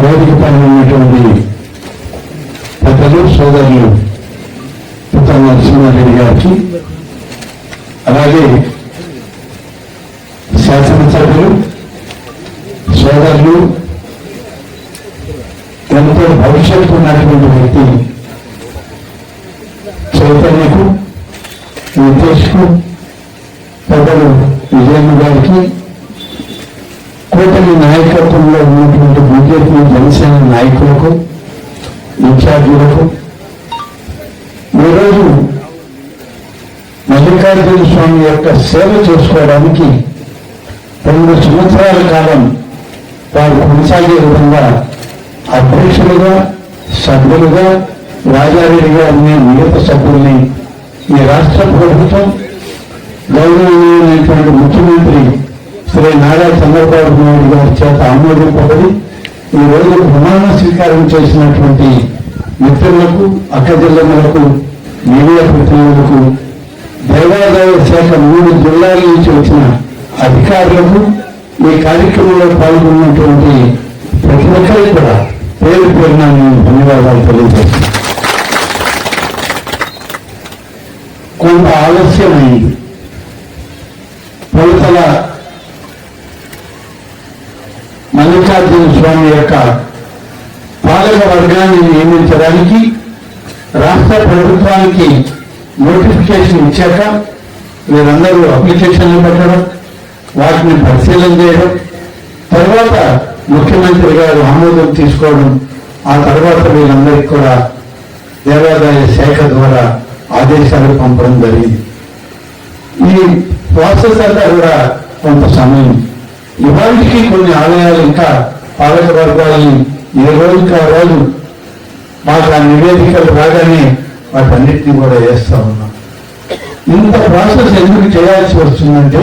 వేదిక పైన ఉన్నటువంటి పెద్దలు సోదరులు పుత్ర నరసింహారెడ్డి గారికి అలాగే శాసనసభ్యులు సోదరులు ఎంతో భవిష్యత్తు ఉన్నటువంటి వ్యక్తి చైతన్యకు నిర్దేశకు జనసేన నాయకులకు ఇన్ఛార్జీలకు ఈరోజు మల్లికార్జున స్వామి యొక్క సేవ చేసుకోవడానికి రెండు సంవత్సరాల కాలం వారు కొనసాగే విధంగా అధ్యక్షులుగా సభ్యులుగా రాజారెడ్డిగా ఉండే మిగత సభ్యుల్ని ఈ రాష్ట్ర ప్రభుత్వం గౌరవనీయమైనటువంటి ముఖ్యమంత్రి శ్రీ నారా చంద్రబాబు నాయుడు గారి చేత ఆమోదింపబడి ఈ రోజు ప్రమాణ స్వీకారం చేసినటువంటి మిత్రులకు అక్కజల్లములకు మీడియా ప్రతినిధులకు దేవాదాయ శాఖ మూడు జిల్లాల నుంచి వచ్చిన అధికారులకు ఈ కార్యక్రమంలో పాల్గొన్నటువంటి ప్రతి ఒక్కరికి కూడా పేరు పేరున నేను ధన్యవాదాలు తెలియజేస్తున్నాను. కొంత ఆలస్యమైంది. మల్లికార్జున స్వామి యొక్క పాలక వర్గాన్ని నియమించడానికి రాష్ట్ర ప్రభుత్వానికి నోటిఫికేషన్ ఇచ్చాక వీరందరూ అప్లికేషన్లు పెట్టడం వాటిని పరిశీలన చేయడం తర్వాత ముఖ్యమంత్రి గారు ఆమోదం తీసుకోవడం ఆ తర్వాత వీళ్ళందరికీ కూడా దేవాదాయ శాఖ ద్వారా ఆదేశాలు పంపడం జరిగింది. ఈ ప్రాసెస్ అంతా కూడా కొంత సమయం ఇవాళకి కొన్ని ఆలయాలు ఇంకా పాలక వర్గాలని ఏ రోజుకి ఆ రోజు మాకు ఆ నివేదికలు రాగానే వాటన్నిటిని కూడా వేస్తూ ఉన్నాం. ఇంత ప్రాసెస్ ఎందుకు చేయాల్సి వస్తుందంటే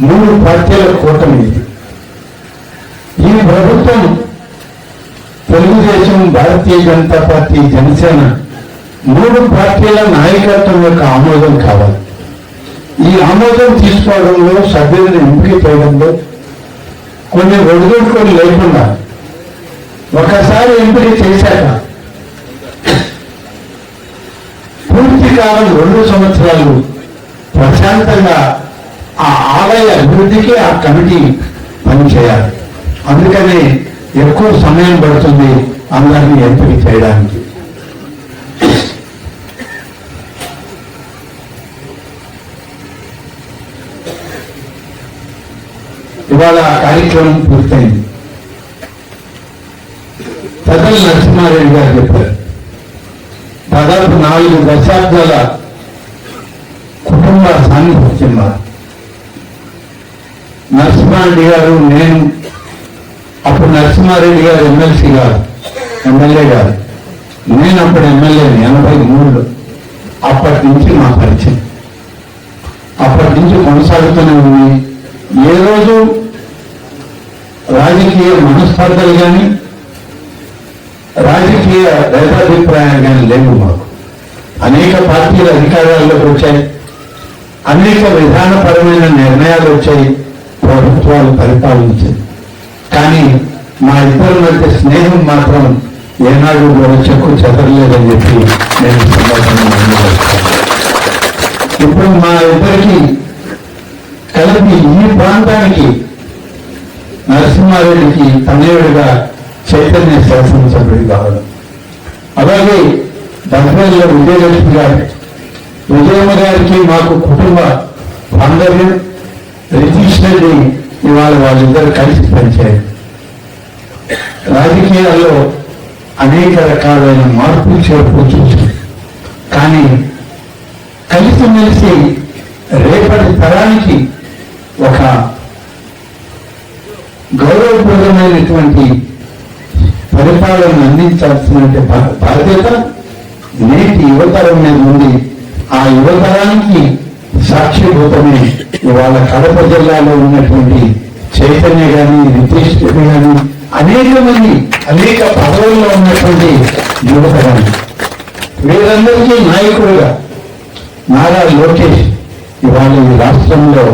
మూడు పార్టీల కూటమి ఇది. ఈ ప్రభుత్వం తెలుగుదేశం భారతీయ జనతా పార్టీ జనసేన మూడు పార్టీల నాయకత్వం యొక్క ఆమోదం కావాలి. ఈ ఆమోదం తీసుకోవడంలో సభ్యులను ఎంపిక చేయడంలో కొన్ని ఒడిదొడుకొని లేకుండా ఒకసారి ఎంపిక చేశాక పూర్తి కాలం రెండు సంవత్సరాలు ప్రశాంతంగా ఆ ఆలయ అభివృద్ధికి ఆ కమిటీ పనిచేయాలి. అందుకనే ఎక్కువ సమయం పడుతుంది అందరినీ ఎంపిక చేయడానికి. ఇవాళ కార్యక్రమం పూర్తయింది. పెద్దలు నరసింహారెడ్డి గారు చెప్పారు. దాదాపు నాలుగు దశాబ్దాల కుటుంబ సాన్నిహిత్యం వారు నరసింహారెడ్డి గారు నేను అప్పుడు నరసింహారెడ్డి గారు ఎమ్మెల్సీ గారు ఎమ్మెల్యే గారు. నేను అప్పుడు ఎమ్మెల్యేని ఎనభై మూడులో. అప్పటి నుంచి మా పరిచయం. అప్పటి నుంచి కొనసాగుతూనే ఉంది ఏ రోజు రాజకీయ మనస్పర్ధలు కానీ రాజకీయ భేదాభిప్రాయాలు కానీ లేవు మాకు. అనేక పార్టీలు అధికారాల్లోకి వచ్చాయి. అనేక విధానపరమైన నిర్ణయాలు వచ్చాయి. ప్రభుత్వాలు పరిపాలించాయి. కానీ మా ఇద్దరి మధ్య స్నేహం మాత్రం ఏనాడు కూడా చెక్కు చెదరలేదని చెప్పి నేను సందర్భంగా ఇప్పుడు మా ఇద్దరికి కలిపి ఈ ప్రాంతానికి నరసింహారెడ్డికి తనయుడిగా చైతన్య శాసనసభ్యుడు కావడం అలాగే దగ్గరలో విజయలక్ష్మి గారు. విజయమ్మ గారికి మాకు కుటుంబ బాంధవ్యం. రితీష్ రెడ్డి ఇవాళ వాళ్ళిద్దరు కలిసి పనిచేయాలి. రాజకీయాల్లో అనేక రకాలైన మార్పులు చేర్పులు కానీ కలిసిమెలిసి రేపటి తరానికి ఒక గౌరవప్రదమైనటువంటి పరిపాలన అందించాల్సిన బాధ్యత నేటి యువతరం మీద ఉంది. ఆ యువతరానికి సాక్షిభూతమే ఇవాళ కడప జిల్లాలో ఉన్నటువంటి చైతన్య గాని నితీష్ రెడ్డి గాని అనేక మంది అనేక పదవుల్లో ఉన్నటువంటి యువతరం వీరందరికీ నాయకుడుగా నారా లోకేష్ ఇవాళ ఈ రాష్ట్రంలో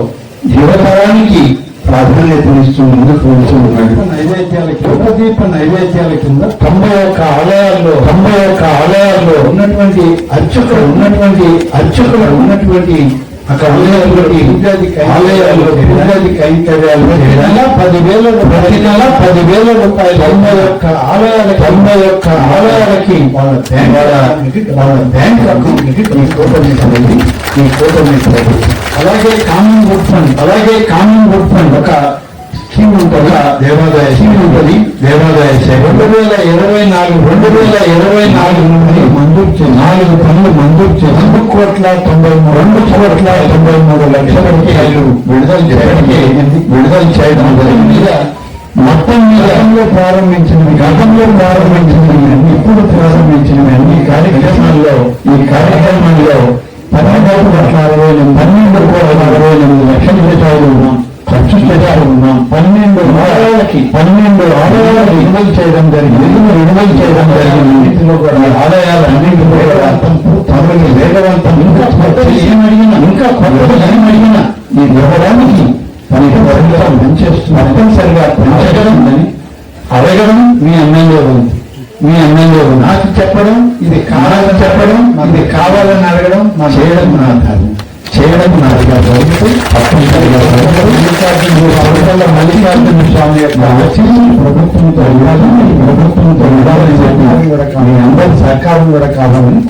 యువతరానికి ప్రాధాన్యతనిస్తూ ముందుకు వెళ్తూ ఉన్నాడు నైవేద్యాలకి తిరుపతి నైవేద్యాల కింద తొంభై ఒక్క ఆలయాల్లో తొంభై ఒక్క ఆలయాల్లో ఉన్నటువంటి అర్చకులు ఉన్నటువంటి అర్చకులు ఉన్నటువంటి అక్కడ ఉన్నటువంటి ఆలయాల్లో కైంకర్యాలు ప్రతి నెల పదివేల ప్రతి నెల పదివేల రూపాయలు. తొంభై ఒక్క ఆలయాల తొంభై ఒక్క ఆలయాలకి వాళ్ళ బ్యాంక్ బ్యాంక్ ఈ ఈ అలాగే కామన్ వుడ్ ఫండ్. అలాగే కామన్ వుడ్ ఫండ్. ఒక స్కీమ్ ఉంటుంది దేవాదాయ స్కీమ్ ఉంటుంది దేవాదాయ శాఖ. రెండు వేల ఇరవై నాలుగు రెండు వేల ఇరవై నాలుగు నుండి మంజూరు చేసి నాలుగు పనులు మంజూరు చేసి రెండు కోట్ల తొంభై మూడు రెండు కోట్ల తొంభై మూడు లక్షల రూపాయలు విడుదల చేయడానికి విడుదల చేయడం జరిగింది. మొత్తం గతంలో ప్రారంభించినవి. గతంలో ప్రారంభించినవి. ఇప్పుడు ప్రారంభించినవి. అన్ని కార్యక్రమాల్లో ఈ కార్యక్రమాల్లో పన్నెండు కోట్ల పన్నెండు ఆలయాలకి పన్నెండు ఆలయాలకు విడుదల చేయడం జరిగింది. నిధులు విడుదల చేయడం జరిగింది. వీటిలో కూడా ఆలయాలన్నింటి వేగవంతం త్వరగా వేగవంతం ఇంకా కొత్త విషయం అడిగిన ఇంకా కొత్త విషయం అడిగిన ఈ ఇవ్వడానికి మనకి ప్రభుత్వం పనిచేస్తుంది. తప్పనిసరిగా పనిచేయడం అని అడగడం మీ ఎమ్మెల్యే ఉంది. మీ ఎమ్మెల్యే నాకు చెప్పడం ఇది కావాలని చెప్పడం ఇది కావాలని అడగడం మా చేయడం నా ధర్మం చేయడం నా అధికారం తప్పనిసరిగా మల్లికార్జున స్వామి యొక్క ఆశీస్సులు ప్రభుత్వంతో ఇవ్వాలని ప్రభుత్వంతో ఇవ్వాలని చెప్పి అందరి సహకారం కూడా కావాలని